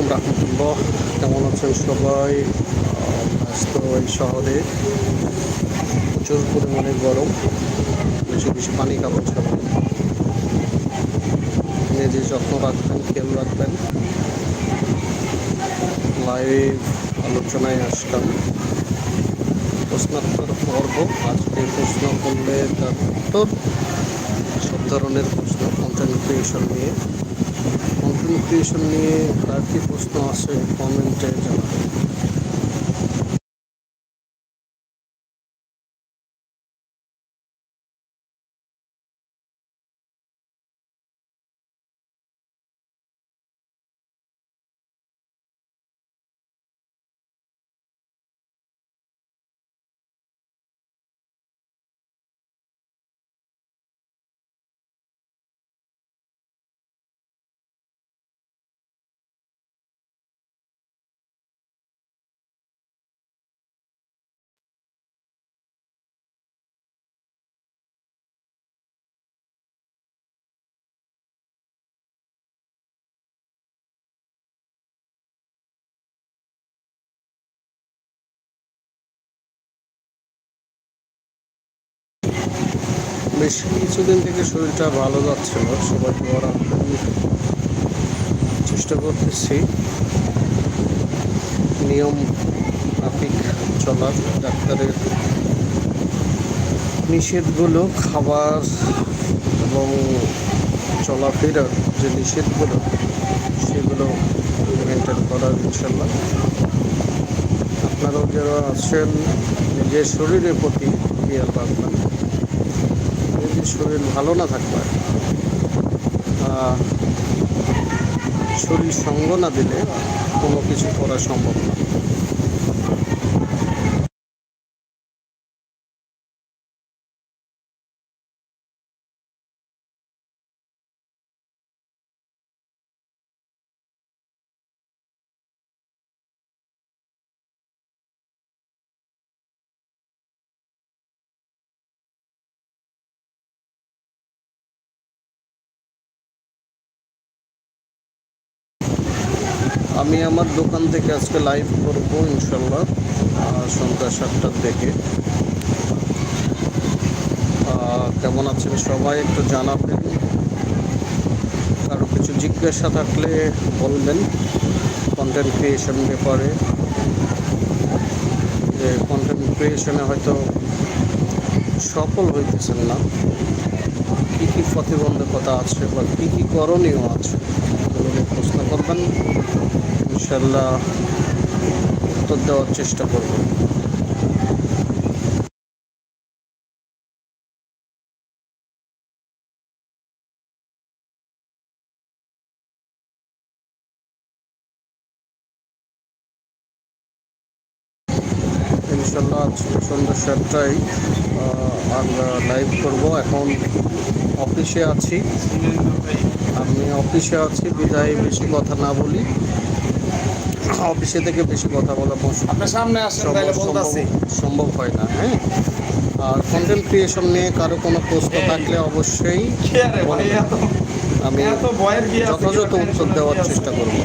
আলাইকুম রহমতুল্লাহ কেমন আছেন সবাই? ব্যস্ত এই শহরে। প্রচুর পরিমাণে গরম, বেশি বেশি পানি কাপড় খাবেন নিজের যত্ন রাখবেন, খেয়াল রাখবেন। লাইভ আলোচনায় আসলাম। প্রশ্নোত্তর পর্ব। আজকে প্রশ্ন করলে তার উত্তর। সব ধরনের প্রশ্ন কন্টেন্ট নিয়ে। কন্টেন্ট নিয়ে আর কি প্রশ্ন আছে কমেন্টে জানাবেন বেশ কিছুদিন থেকে শরীরটা ভালো যাচ্ছিল সবাই রাখবেন। চেষ্টা করতেছি। নিয়ম মাফিক চলার, ডাক্তারের নিষেধগুলো, খাবার এবং চলাফেরার যে নিষেধগুলো, সেগুলো মেনটেন করার ইনশাল্লাহ আপনারাও যারা আছেন, নিজের শরীরের প্রতি খেয়াল রাখবেন। শরীর ভালো না পারে শরীর সঙ্গ না দিলে কোনো কিছু করা সম্ভব না। আমি আমার দোকান থেকে আজকে লাইভ করব ইনশাল্লাহ সন্ধ্যা সাতটার দিকে। কেমন আছেন সবাই একটু জানাবেন? কারও কিছু জিজ্ঞাসা থাকলে বলবেন কন্টেন্ট ক্রিয়েশন ব্যাপারে। যে কন্টেন্ট ক্রিয়েশনে হয়তো সফল হইতেছেন না। কী কী প্রতিবন্ধকতা আছে বা কী কী করণীয় আছে? প্রশ্ন করবেন। ইনশাল্লাহ উত্তর দেওয়ার চেষ্টা করব। ইনশাল্লাহ সন্ধ্যা সাতটায় আমরা লাইভ করব। এখন অফিসে আছি। আমি অফিসে আছি, বিদায় বেশি কথা না বলি। অফিসে থেকে বেশি কথা বলা। আপনার সামনে সম্ভব তাহলে বলতাছি সম্ভব- হয় না হ্যাঁ? আর কন্টেন্ট ক্রিয়েশন নিয়ে কারও কোনো প্রশ্ন থাকলে অবশ্যই আমি? যথাযথ উত্তর দেওয়ার চেষ্টা করব।